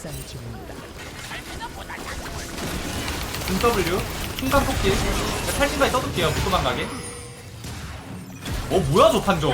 중 W? 순간 폭딜 탈진까지 써둘게요 부끄만 가게. 어 뭐야 저 판정?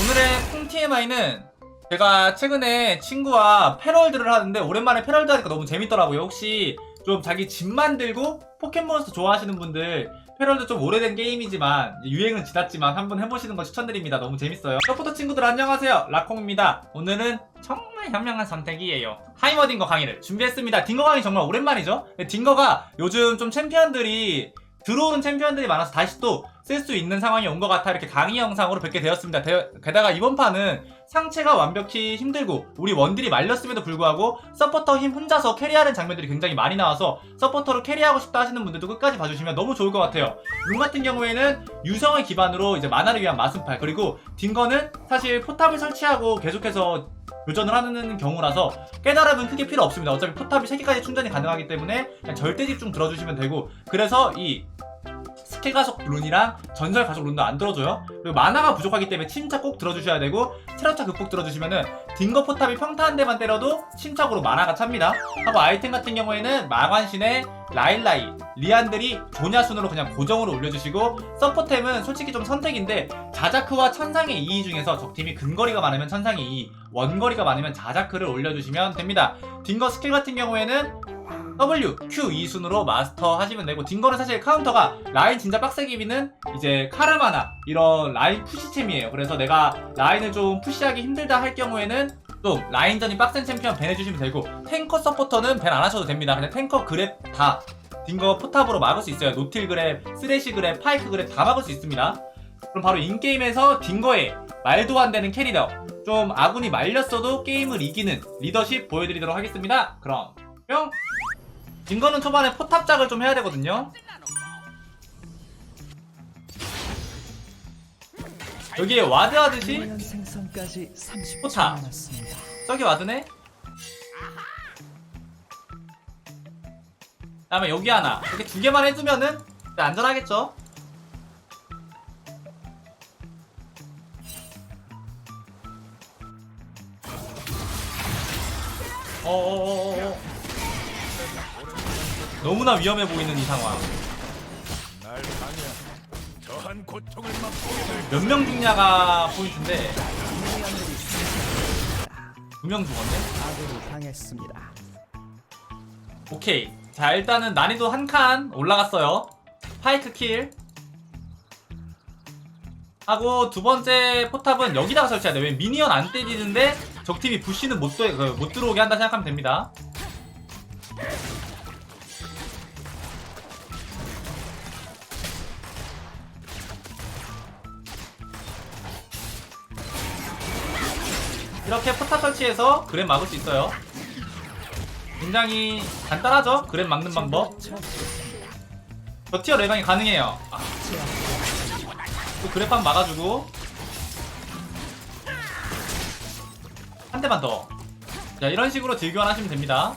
오늘의 콩 TMI는 제가 최근에 친구와 패럴드를 하는데 오랜만에 패럴드 하니까 너무 재밌더라고요. 혹시 좀 자기 집 만들고 포켓몬스터 좋아하시는 분들 패럴드 좀 오래된 게임이지만 유행은 지났지만 한번 해보시는 거 추천드립니다. 너무 재밌어요. 서포터 친구들 안녕하세요. 라콩입니다. 오늘은 정말 현명한 선택이에요. 하이머 딩거 강의를 준비했습니다. 딩거 강의 정말 오랜만이죠? 근데 딩거가 요즘 좀 챔피언들이 들어오는 챔피언들이 많아서 다시 또 쓸 수 있는 상황이 온 것 같아 이렇게 강의 영상으로 뵙게 되었습니다. 대- 게다가 이번 판은 상체가 완벽히 힘들고 우리 원딜이 말렸음에도 불구하고 서포터 힘 혼자서 캐리하는 장면들이 굉장히 많이 나와서 서포터로 캐리하고 싶다 하시는 분들도 끝까지 봐주시면 너무 좋을 것 같아요. 룬 같은 경우에는 유성을 기반으로 이제 만화를 위한 마순팔 그리고 딩거는 사실 포탑을 설치하고 계속해서 교전을 하는 경우라서 깨달음은 크게 필요 없습니다. 어차피 포탑이 3개까지 충전이 가능하기 때문에 절대 집중 들어주시면 되고 그래서 이 스킬 가속 룬이랑 전설 가속 룬도 안 들어줘요. 그리고 만화가 부족하기 때문에 침착 꼭 들어주셔야 되고 체력차 극복 들어주시면은 딩거 포탑이 평타 한 대만 때려도 침착으로 만화가 찹니다. 하고 아이템 같은 경우에는 마관신의 라일라이, 리안들이 조냐 순으로 그냥 고정으로 올려주시고 서포템은 솔직히 좀 선택인데 자자크와 천상의 2 중에서 적팀이 근거리가 많으면 천상의 2, 원거리가 많으면 자자크를 올려주시면 됩니다. 딩거 스킬 같은 경우에는 W, Q 2순으로 마스터 하시면 되고 딩거는 사실 카운터가 라인 진짜 빡세게 비는 이제 카르마나 이런 라인 푸시템이에요. 그래서 내가 라인을 좀 푸시하기 힘들다 할 경우에는 좀 라인전이 빡센 챔피언 밴 해주시면 되고 탱커 서포터는 밴 안 하셔도 됩니다. 그냥 탱커 그랩 다 딩거 포탑으로 막을 수 있어요. 노틸 그랩, 쓰레쉬 그랩, 파이크 그랩 다 막을 수 있습니다. 그럼 바로 인게임에서 딩거의 말도 안 되는 캐리더 좀 아군이 말렸어도 게임을 이기는 리더십 보여드리도록 하겠습니다. 그럼 뿅 딩거는 초반에 포탑작을 좀 해야 되거든요. 여기에 와드 하듯이 미니언 생성까지 30초 포탑. 저기 와드네. 다음에 여기 하나 이렇게 두 개만 해두면은 안전하겠죠? 어어어어 너무나 위험해 보이는 이 상황. 몇 명 죽냐가 포인트인데. 두 명 죽었네. 아군이 당했습니다. 오케이. 자, 일단은 난이도 한 칸 올라갔어요. 파이크 킬. 하고 두 번째 포탑은 여기다가 설치해야 돼. 왜 미니언 안 때리는데 적팀이 부시는 못, 들- 그, 못 들어오게 한다 생각하면 됩니다. 이렇게 포탑 설치해서 그램 막을 수 있어요. 굉장히 간단하죠? 그램 막는 방법. 저 티어 레방이 가능해요. 아, 또 그래판 막아주고 한 대만 더. 자 이런 식으로 딜교환 하시면 됩니다.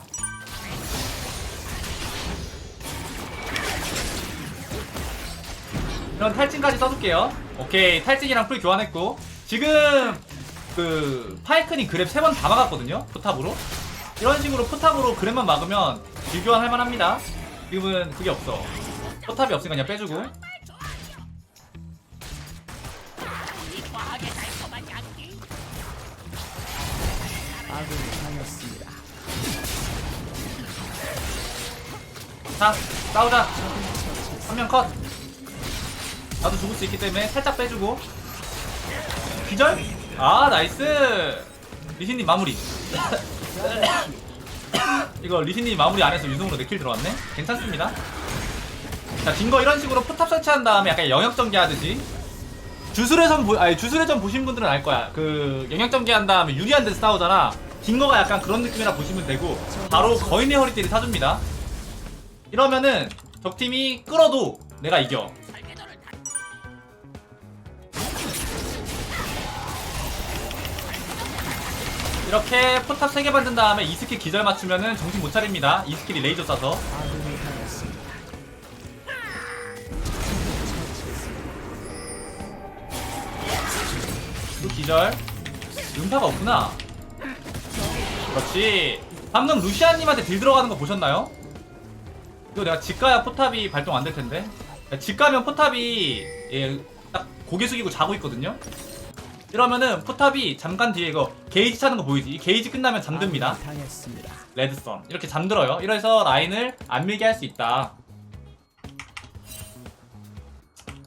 이런 탈진까지 써줄게요. 오케이 탈진이랑 풀 교환했고 지금 그 파이크니 그랩 세 번 다 막았거든요. 포탑으로. 이런 식으로 포탑으로 그랩만 막으면 딜교환 할만합니다. 지금은 그게 없어. 포탑이 없으니까 그냥 빼주고. 자, 싸우자. 한 명 컷. 나도 죽을 수 있기 때문에 살짝 빼주고. 기절? 아, 나이스. 리신님 마무리. 이거 리신님 마무리 안 해서 유성으로 내킬 들어왔네? 괜찮습니다. 자, 딩거 이런 식으로 포탑 설치한 다음에 약간 영역 전개 하듯이. 주술회전 보, 아니, 주술회전 보신 분들은 알 거야. 그, 영역 전개 한 다음에 유리한 데서 싸우잖아. 딩거가 약간 그런 느낌이라 보시면 되고, 바로 거인의 허리띠를 사줍니다. 이러면은 적팀이 끌어도 내가 이겨. 이렇게 포탑 3개 만든 다음에 이 스킬 기절 맞추면은 정신 못 차립니다. 이 스킬이 레이저 쏴서. 또 기절. 음파가 없구나. 그렇지. 방금 루시아님한테 딜 들어가는 거 보셨나요? 이거 내가 집 가야 포탑이 발동 안 될 텐데. 집 가면 포탑이 예, 딱 고개 숙이고 자고 있거든요. 이러면은 포탑이 잠깐 뒤에 이거 게이지 차는 거 보이지? 이 게이지 끝나면 잠듭니다. 당했습니다. 레드썬. 이렇게 잠들어요. 이래서 라인을 안 밀게 할 수 있다.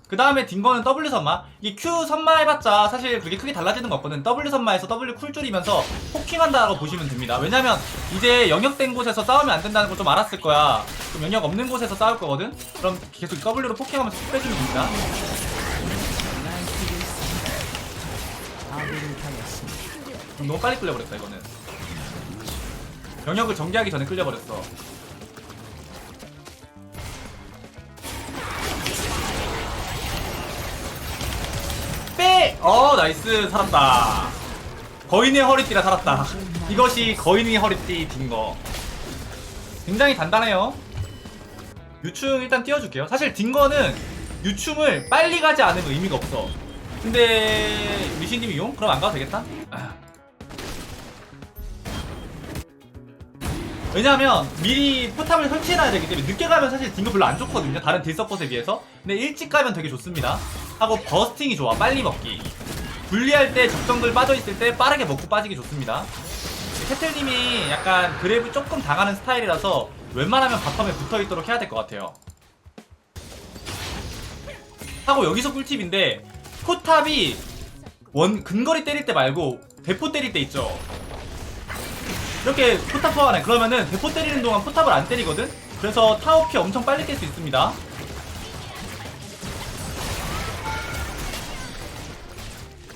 그 다음에 딩거는 W 선마. 이 Q 선마 해봤자 사실 그게 크게 달라지는 거 없거든. W 선마에서 W 쿨 줄이면서 포킹한다라고 보시면 됩니다. 왜냐면 이제 영역된 곳에서 싸우면 안 된다는 걸 좀 알았을 거야. 그럼 영역 없는 곳에서 싸울 거거든? 그럼 계속 W로 포킹하면서 쭉 빼주면 됩니다 너무 빨리 끌려버렸다 이거는. 영역을 전개하기 전에 끌려버렸어. 빼! 어 나이스. 살았다. 거인의 허리띠라 살았다. 이것이 거인의 허리띠 딩거. 굉장히 단단해요. 유충 일단 띄워줄게요. 사실 딩거는 유충을 빨리 가지 않으면 의미가 없어. 근데 미신님 이 용? 그럼 안 가도 되겠다? 왜냐하면 미리 포탑을 설치해놔야 되기 때문에 늦게 가면 사실 딩거 별로 안 좋거든요. 다른 딜서폿에 비해서. 근데 일찍 가면 되게 좋습니다. 하고 버스팅이 좋아. 빨리 먹기. 분리할 때 적정글 빠져있을 때 빠르게 먹고 빠지기 좋습니다. 캐틀님이 약간 그래브 조금 당하는 스타일이라서 웬만하면 바텀에 붙어있도록 해야 될 것 같아요. 하고 여기서 꿀팁인데 포탑이 원 근거리 때릴 때 말고 대포 때릴 때 있죠 이렇게 포탑 소환해. 그러면은 대포 때리는 동안 포탑을 안 때리거든? 그래서 타워 피 엄청 빨리 깰 수 있습니다.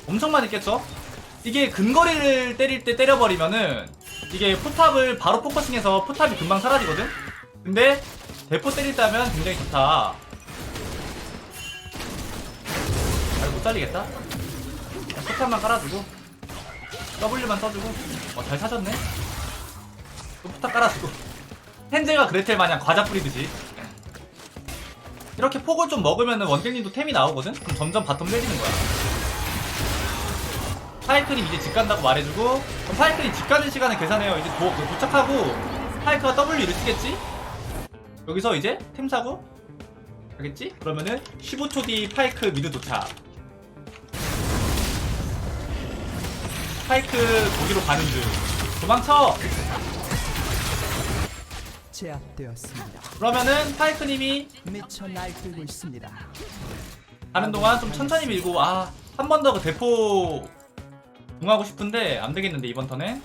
엄청 많이 깼죠? 이게 근거리를 때릴 때 때려버리면은 이게 포탑을 바로 포커싱해서 포탑이 금방 사라지거든? 근데 대포 때릴 때 하면 굉장히 좋다. 아, 못 살리겠다. 포탑만 깔아주고 W만 써주고. 어잘 사줬네. 또 포탑 깔아주고 헨젤과 그레텔 마냥 과자 뿌리듯이 이렇게 폭을 좀 먹으면 원딜님도 템이 나오거든? 그럼 점점 바텀 내리는 거야. 파이크님 이제 집 간다고 말해주고 그럼 파이크님 집 가는 시간을 계산해요. 이제 도, 도착하고 파이크가 W를 쓰겠지? 여기서 이제 템 사고 알겠지? 그러면은 15초 뒤 파이크 미드 도착. 파이크 거기로 가는 중. 도망쳐! 제압되었습니다. 그러면은 파이크님이 미쳐 날뛰고 있습니다. 가는 동안 좀 천천히 밀고, 아, 한 번 더 그 대포 공하고 싶은데 안 되겠는데, 이번 턴에.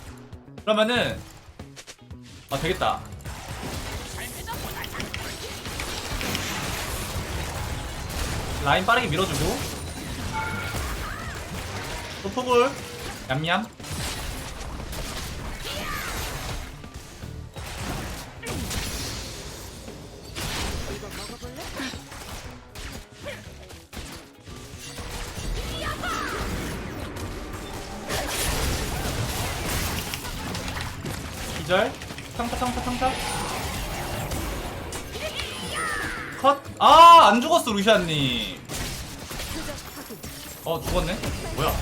그러면은, 아, 되겠다. 라인 빠르게 밀어주고. 또 폭을, 얌얌. 죽었어 루시안님 어 죽었네 뭐야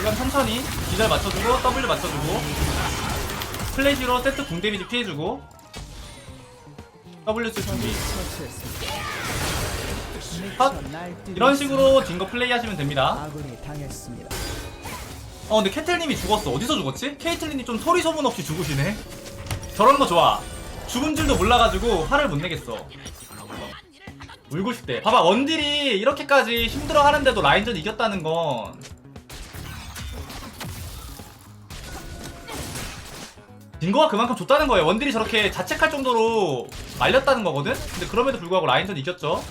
이건 천천히 기절 맞춰주고 W 맞춰주고 플래시로 세트 궁 데미지 피해주고 W 쓸 준비. 컷! 이런. 식으로 딩거 플레이 하시면 됩니다. 어 근데 캐틀님이 죽었어 어디서 죽었지? 케이틀린이 좀 소리 소문 없이 죽으시네 저런 거 좋아 죽은 줄도 몰라가지고 화를 못 내겠어. 울고 싶대. 봐봐 원딜이 이렇게까지 힘들어 하는데도 라인전 이겼다는 건. 딩거가 그만큼 좋다는 거예요. 원딜이 저렇게 자책할 정도로 말렸다는 거거든? 근데 그럼에도 불구하고 라인전 이겼죠?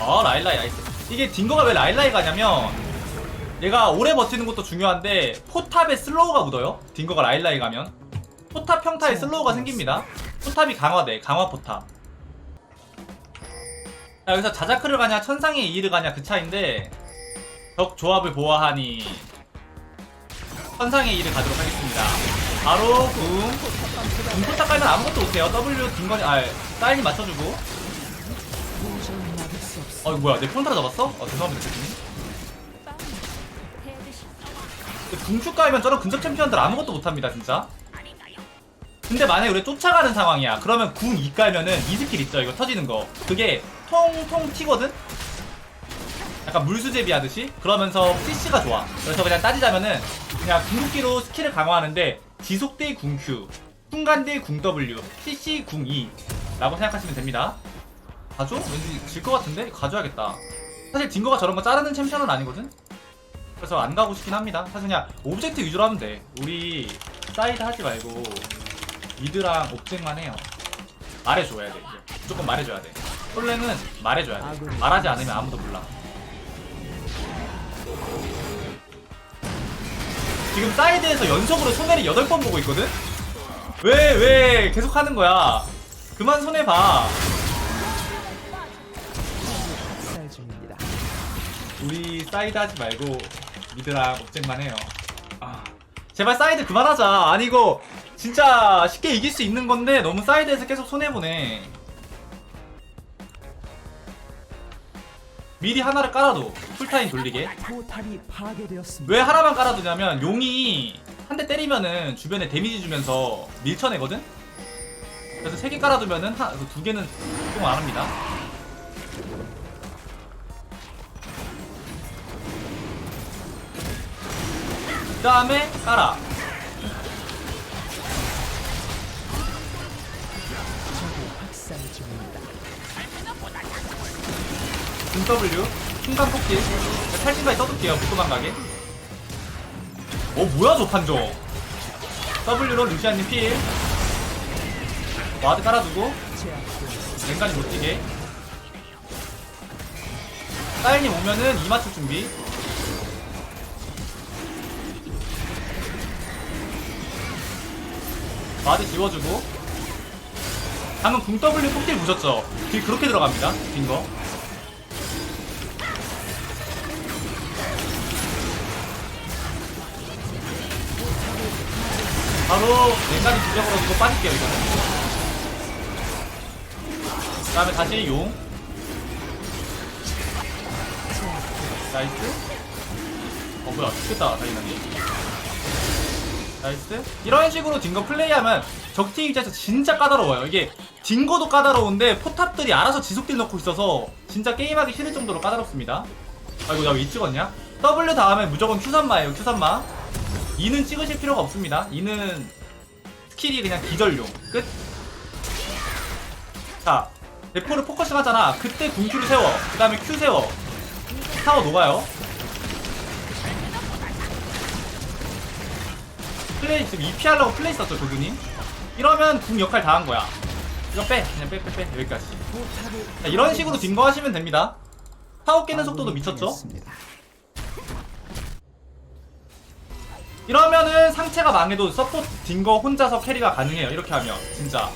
어 라일라이 나이스. 이게 딩거가 왜 라일라이 가냐면 얘가 오래 버티는 것도 중요한데 포탑에 슬로우가 묻어요. 딩거가 라일라이 가면. 포탑 평타에 슬로우가 생깁니다. 포탑이 강화돼. 강화 포탑. 자 여기서 자자크를 가냐 천상의 이의를 가냐 그 차인데 적 조합을 보아하니 천상의 이의를 가도록 하겠습니다. 바로 궁 궁포탑 깔면 아무것도 못해요. W 김건희 아 사인이 맞춰주고. 도저히 막을 수 없습니다. 어 뭐야? 내 평타를 잡았어? 어 죄송합니다 대표님 궁축 가면 저런 근접 챔피언들 아무것도 못합니다 진짜 근데 만약에 우리 쫓아가는 상황이야 그러면 궁2 깔면은 이 스킬 있죠 이거 터지는 거 그게 통통 튀거든? 약간 물수제비 하듯이 그러면서 CC가 좋아 그래서 그냥 따지자면은 그냥 궁극기로 스킬을 강화하는데 지속 대 궁 Q 순간 대 궁 W CC 궁 E 라고 생각하시면 됩니다 가죠? 왠지 질 것 같은데? 가져야겠다 사실 딩거가 저런 거 자르는 챔피언은 아니거든? 그래서 안 가고 싶긴 합니다. 사실 그냥 오브젝트 위주로 하면 돼. 우리 사이드 하지 말고 미드랑 옵젝만 해요. 말해줘야 돼. 이제. 무조건 말해줘야 돼. 솔랭은 말해줘야 돼. 말하지 않으면 아무도 몰라. 지금 사이드에서 연속으로 손해를 8번 보고 있거든? 왜, 왜 계속 하는 거야? 그만 손해봐. 우리 사이드 하지 말고 미드랑 옵젝만 해요. 아, 제발 사이드 그만하자. 아니 이거 진짜 쉽게 이길 수 있는 건데 너무 사이드에서 계속 손해 보네. 미리 하나를 깔아도 풀타임 돌리게. 왜 하나만 깔아두냐면 용이 한 대 때리면은 주변에 데미지 주면서 밀쳐내거든. 그래서 세 개 깔아두면은 한, 두 개는 좀안 합니다. 다음에 깔아. 중 W? 순간 폭딜 탈진까지 써둘게요 못 도망 가게. 어 뭐야 저 판정? W로 루시아님 필. 와드 깔아두고. 제압되었습니다. 랭간이 못 뛰게. 사인님 오면은 이 맞출 준비 와드 지워주고. 방금 궁 W 폭딜 보셨죠? 딜 그렇게 들어갑니다. 빈거. 바로 랭간이 주적으로 이거 빠질게요 이거는. 그 다음에 다시 용. 나이스. 어 뭐야. 죽겠다 다이나니 나이스 이런 식으로 딩거 플레이하면 적팀 입장에서 진짜 까다로워요 이게 딩거도 까다로운데 포탑들이 알아서 지속딜 넣고 있어서 진짜 게임하기 싫을 정도로 까다롭습니다 아이고 나 왜 이 찍었냐 W 다음에 무조건 Q3마예요 Q3마 2는 찍으실 필요가 없습니다 2는 스킬이 그냥 기절용 끝 자, 대포를 포커싱 하잖아. 그때 궁큐를 세워. 그 다음에 큐 세워. 타워 녹아요. 플레이, 지금 EP 하려고 플레이 썼죠, 도균님? 이러면 궁 역할 다 한 거야. 이거 빼. 그냥 빼, 빼, 빼. 여기까지. 자, 이런 식으로 딩거 하시면 됩니다. 타워 깨는 속도도 미쳤죠? 이러면은 상체가 망해도 서포트 딩거 혼자서 캐리가 가능해요. 이렇게 하면. 진짜.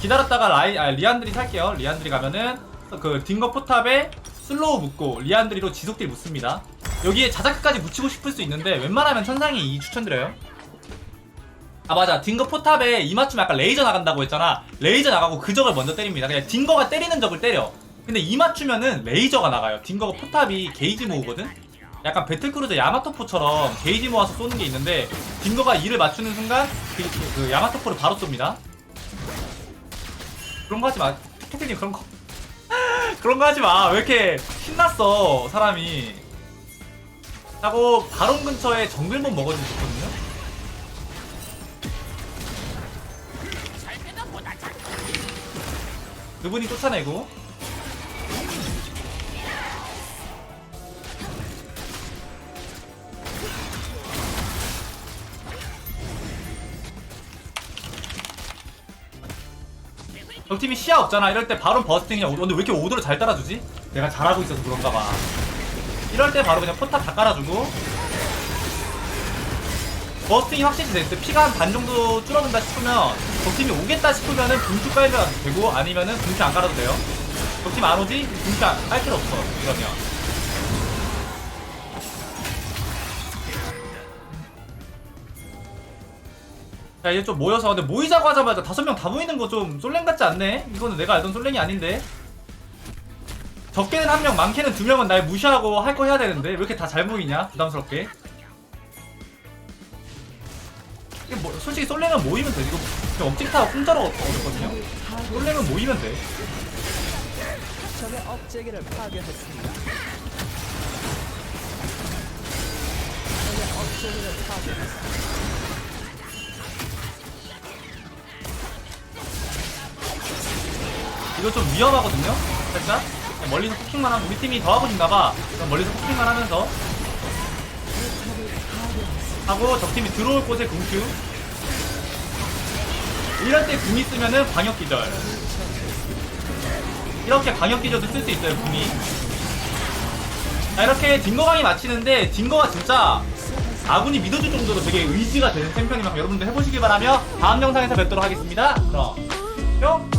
기다렸다가 라이, 아, 리안드리 살게요. 리안드리 가면은 그 딩거 포탑에 슬로우 붙고 리안드리로 지속딜 붙습니다. 여기에 자자크까지 붙이고 싶을 수 있는데 웬만하면 천상이 이 추천드려요. 아 맞아. 딩거 포탑에 이 맞춤 약간 레이저 나간다고 했잖아. 레이저 나가고 그 적을 먼저 때립니다. 그냥 딩거가 때리는 적을 때려. 근데 이 맞추면은 레이저가 나가요. 딩거가 포탑이 게이지 모으거든? 약간 배틀크루저 야마토포처럼 게이지 모아서 쏘는 게 있는데 딩거가 이를 맞추는 순간 그, 그, 그 야마토포를 바로 쏩니다. 그런 거 하지 마. 톡톡님 그런 거. 그런 거 하지 마 왜 이렇게 신났어 사람이 하고 바론 근처에 정글몬 먹어주면 좋거든요. 그분이 쫓아내고 적팀이 시야 없잖아. 이럴 때 바로 버스팅이냐 오더 근데 왜 이렇게 오더를 잘 따라주지? 내가 잘하고 있어서 그런가 봐 이럴 때 바로 그냥 포탑 다 깔아주고. 버스팅이 확실히 됐을 때 피가 한 반 정도 줄어든다 싶으면 적팀이 오겠다 싶으면은 분투 깔면 되고 아니면은 분투 안 깔아도 돼요. 적팀 안 오지? 안- 깔 필요 없어 이러면. 자 이제 좀 모여서 근데 모이자고 하자마자 다섯 명 다 모이는 거 좀 솔랭 같지 않네? 이거는 내가 알던 솔랭이 아닌데 적게는 한 명 많게는 두 명은 날 무시하고 할 거 해야 되는데 왜 이렇게 다 잘 모이냐? 부담스럽게. 이게 뭐 솔직히 솔랭은 모이면 돼. 이거 그냥 억지 타고 공짜로 얻었거든요. 솔랭은 모이면 돼. 적의 억제기를 파괴했습니다. 적의 억제기를 파괴했습니다. 이거 좀 위험하거든요? 살짝 멀리서 포킹만 하면 우리 팀이 더 하고 그냥 멀리서 포킹만 하면서 하고 적팀이 들어올 곳에 궁큐. 이럴 때 궁이 쓰면은 광역 기절. 이렇게 광역 기절도 쓸 수 있어요 궁이. 자 이렇게 딩거강이 마치는데 딩거가 진짜 아군이 믿어줄 정도로 되게 의지가 되는 챔피언이면 여러분들 해보시기 바라며 다음 영상에서 뵙도록 하겠습니다. 그럼 뿅